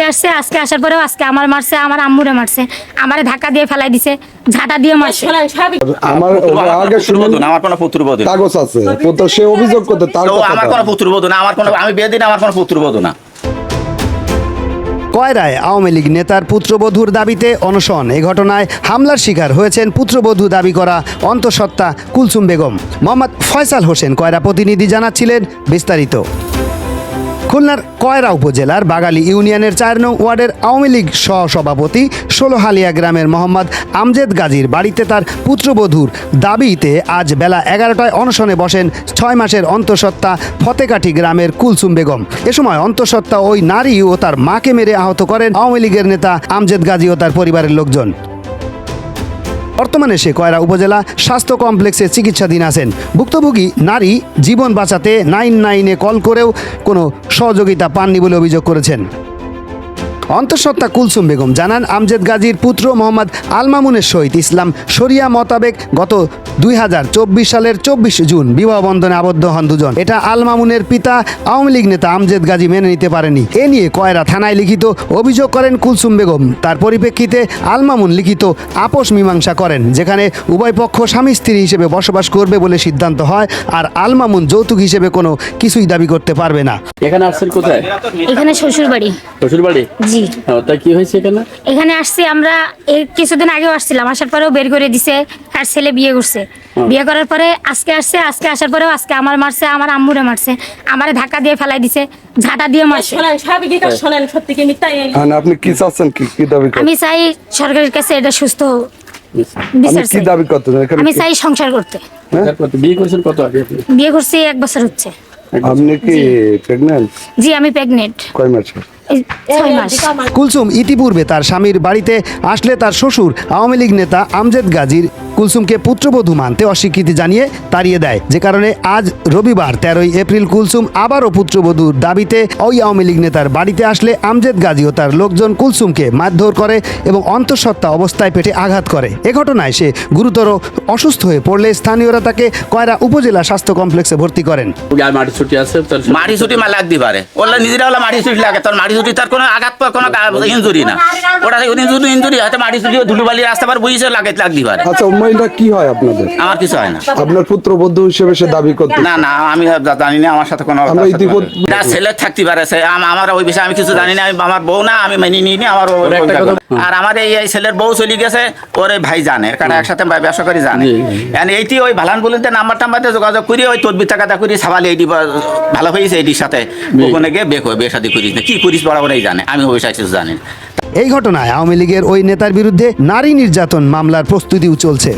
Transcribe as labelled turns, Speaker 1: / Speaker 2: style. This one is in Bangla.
Speaker 1: আজকে আসছে আজকে আসার পরেও আজকে আমার মারছে আমার আম্মুরে মারছে। আমারে ধাক্কা দিয়ে ফেলাই দিছে ঝাঁটা দিয়ে মারছে।
Speaker 2: আমার আগে শুনুন
Speaker 3: না, আমার কোনো পুত্রবধূ না।
Speaker 2: কাগজ আছে তো সে অভিযোগ করতে তার
Speaker 3: তো
Speaker 2: কথা
Speaker 3: আমার কোনো পুত্রবধূ না আমার কোনো আমি বিয়ে দিন আমার কোনো পুত্রবধূ না।
Speaker 4: কয়রায় আওয়ামী লীগ নেতার পুত্রবধূর দাবিতে অনশন? এ ঘটনায় হামলার শিকার হয়েছেন পুত্রবধূ দাবি করা অন্তঃসত্ত্বা কুলসুম বেগম। মোহাম্মদ ফয়সাল হোসেন কয়রা প্রতিনিধি জানাচ্ছিলেন বিস্তারিত। খুলনার কয়রা উপজেলার বাগালি ইউনিয়নের চার নং ওয়ার্ডের আওয়ামী লীগ সহসভাপতি ষোলোহালিয়া গ্রামের মোহাম্মদ আমজেদ গাজীর বাড়িতে তার পুত্রবধূর দাবিতে আজ বেলা এগারোটায় অনশনে বসেন ছয় মাসের অন্তঃসত্ত্বা ফতেকাঠি গ্রামের কুলসুম বেগম। এ সময় অন্তঃসত্ত্বা ওই নারী ও তার মাকে মেরে আহত করেন আওয়ামী লীগের নেতা আমজেদ গাজী ও তার পরিবারের লোকজন। বর্তমানে সে কয়রা উপজেলা স্বাস্থ্য কমপ্লেক্সে চিকিৎসাধীন আছেন। ভুক্তভোগী নারী জীবন বাঁচাতে নাইন নাইনে কল করেও কোনো সহযোগিতা পাননি বলে অভিযোগ করেছেন। অন্তঃসত্ত্বা কুলসুম বেগম জানান, আমজেদ গাজীর পুত্র মোহাম্মদ আলমামুনের সহিত ইসলাম শরিয়া মোতাবেক গত দুই হাজার চব্বিশ সালের চব্বিশ জুন বিবাহ বন্ধনে আবদ্ধ হন দুজন। এটা আলমামুনের পিতা আওয়ামী লীগ নেতা আমজেদ গাজী মেনে নিতে পারেনি। এ নিয়ে কয়রা থানায় লিখিত অভিযোগ করেন কুলসুম বেগম। তার পরিপ্রেক্ষিতে আলমামুন লিখিত আপোষ মীমাংসা করেন যেখানে উভয় পক্ষ স্বামী স্ত্রী হিসেবে বসবাস করবে বলে সিদ্ধান্ত হয় আর আলমামুন যৌতুক হিসেবে কোনো কিছুই দাবি করতে পারবে না।
Speaker 5: এখানে আসছেন কোথায়?
Speaker 1: এখানে শ্বশুর বাড়ি
Speaker 5: শ্বশুর বাড়ি
Speaker 1: জি
Speaker 5: তা কি হয়েছে এখানে?
Speaker 1: এখানে আসছি আমরা এই কিছুদিন আগেও আসছিলাম আসার পরেও বের করে দিছে। আর ছেলে বিয়ে করছে। বিয়ে করার পরে আজকে আসছে আজকে আসার পরেও আজকে আমার মারছে আমার আম্মুরে মারছে। আমারে ধাক্কা দিয়ে ফেলাই দিছে ঝাঁটা দিয়ে মারছে।
Speaker 6: শোনেন স্বাভাবিক এটা শোনেন সত্যি কি মিথ্যা?
Speaker 2: আর আপনি কি চাচ্ছেন? কি কি দাবি
Speaker 1: আমি চাই সরকারের কাছে এটা সুস্থ
Speaker 2: কি দাবি
Speaker 1: আমি চাই সংসার করতে।
Speaker 5: বিয়ে করেছেন কত আগে
Speaker 1: বিয়ে করছি এক বছর হচ্ছে।
Speaker 2: আপনি কি প্রেগন্যান্ট
Speaker 1: জি আমি প্রেগনেন্ট
Speaker 2: কয়
Speaker 1: মাস।
Speaker 4: কুলসুম ইতিপূর্বে তার স্বামীর বাড়িতে আসলে তার শ্বশুর আওয়ামী লীগ নেতা আমজেদ গাজীর কুলসুমকে পুত্রবধূ মানতে অস্বীকৃতি জানিয়ে তাড়িয়ে দেয় যে কারণে আজ রবিবার তেরোই এপ্রিল কুলসুম আবারও পুত্রবধূর দাবিতে ওই আওয়ামী লীগ নেতার বাড়িতে আসলে আমজেদ গাজী ও তার লোকজন কুলসুমকে মারধর করে এবং অন্তঃসত্ত্বা অবস্থায় পেটে আঘাত করে। এ ঘটনায় সে গুরুতর অসুস্থ হয়ে পড়লে স্থানীয়রা তাকে কয়রা উপজেলা স্বাস্থ্য কমপ্লেক্সে ভর্তি করেন।
Speaker 5: গায়ে মাটি ছুটি আছে
Speaker 3: মাটি ছুটি মা লাগতে পারে। নিজেরা হলে মাটি ছুটি লাগে তোর মাটি ছুটি তার কোনো আঘাত কোনো ইঞ্জুরি না। ওটা শুধু ইঞ্জুরি হয়তো মাটি ছুটি ধুলু রাস্তা পার বইছে লাগে লাগতে পারে।
Speaker 2: আচ্ছা কি হয় আপনাদের?
Speaker 3: আমার কিছু হয় না।
Speaker 2: আপনার পুত্রবধূ হিসেবে সে দাবি করতে
Speaker 3: না না আমি জানি না আমার সাথে কোনো
Speaker 2: আমরা ইতিপূর্বে-
Speaker 3: না। ছেলে থাকতে পারে সে আমার ওই বিষয়ে আমি কিছু জানি না আমি আমার বউ না আমি মেনে নিই আমার। আর আমার এই এই ছেলের বউ চলে গেছে ওরে ভাই জানে কারণ একসাথে ব্যবসা করে জানে। এইটি ওই ভালান বলিতে নাম্বার টাম্বারতে যোগাযোগ করি ওই তদবির টাকাটা করি সাবাল এইটি ভালো হয়েছে এইটির সাথে। ওখানে গিয়ে বে বিয়ে শাদি করিস না কি করিস বরাবরই জানে আমি ওই সাইজ জানি না।
Speaker 4: এই ঘটনায় আওয়ামী লীগের ওই নেতার বিরুদ্ধে নারী নির্যাতন মামলার প্রস্তুতিও চলছে।